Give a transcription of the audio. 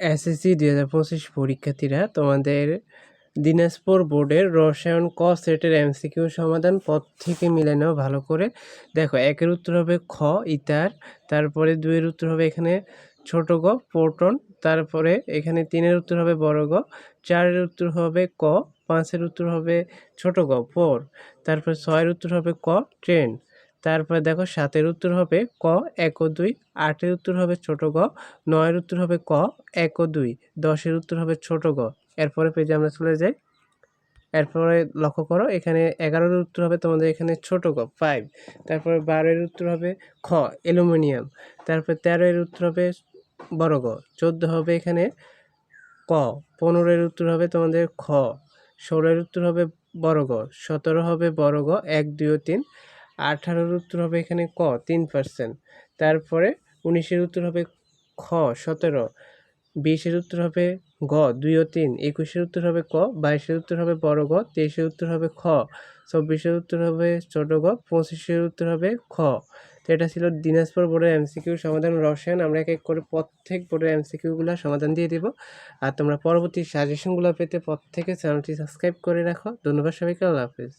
SSC দুই হাজার পঁচিশ পরীক্ষার্থীরা তোমাদের দিনাজপুর বোর্ডের রসায়ন ক সেটের এমসিকিউ সমাধান পথ থেকে মিলে নাও ভালো করে। দেখো, একের উত্তর হবে খ, ইতার, তারপরে দুইয়ের উত্তর হবে এখানে ছোট গ, প্রোটন, তারপরে এখানে তিনের উত্তর হবে বড় গ, চারের উত্তর হবে ক, পাঁচের উত্তর হবে ছোট গ, পোর, তারপরে ছয়ের উত্তর হবে ক, ট্রেন। তারপরে দেখো সাতের উত্তর হবে ক, এক ও দুই। আটের উত্তর হবে ছোট গ। নয়ের উত্তর হবে ক, এক ও দুই। দশের উত্তর হবে ছোট গ। এরপরে পেজে আমরা চলে যাই। এরপরে লক্ষ্য করো, এখানে এগারোর উত্তর হবে তোমাদের এখানে ছোট গ ফাইভ তারপরে বারোর উত্তর হবে খ অ্যালুমিনিয়াম তারপরে তেরোর উত্তর হবে বড় গ। চোদ্দ হবে এখানে ক। পনেরোর উত্তর হবে তোমাদের খ। ষোলোর উত্তর হবে বড় গ। সতেরো হবে বড় গ। এক, দুই ও তিন। আঠারোর উত্তর হবে এখানে ক, তিন পার্সেন্ট তারপরে উনিশের উত্তর হবে খ, সতেরো। বিশের উত্তর হবে গ, দুই ও তিন। একুশের উত্তর হবে ক, বাইশের উত্তর হবে বড় গ, তেইশের উত্তর হবে খ, চব্বিশের উত্তর হবে ছোট গ, পঁচিশের উত্তর হবে খ। তো এটা ছিল দিনাজপুর বোর্ডের এমসিকিউ সমাধান রসায়ন। আমরা এক এক করে প্রত্যেক বোর্ডের এমসিকিউগুলো সমাধান দিয়ে দিব। আর তোমরা পরবর্তী সাজেশনগুলো পেতে প্রত্যেকে চ্যানেলটি সাবস্ক্রাইব করে রাখো। ধন্যবাদ সবাইকে, আল্লাহ হাফিজ।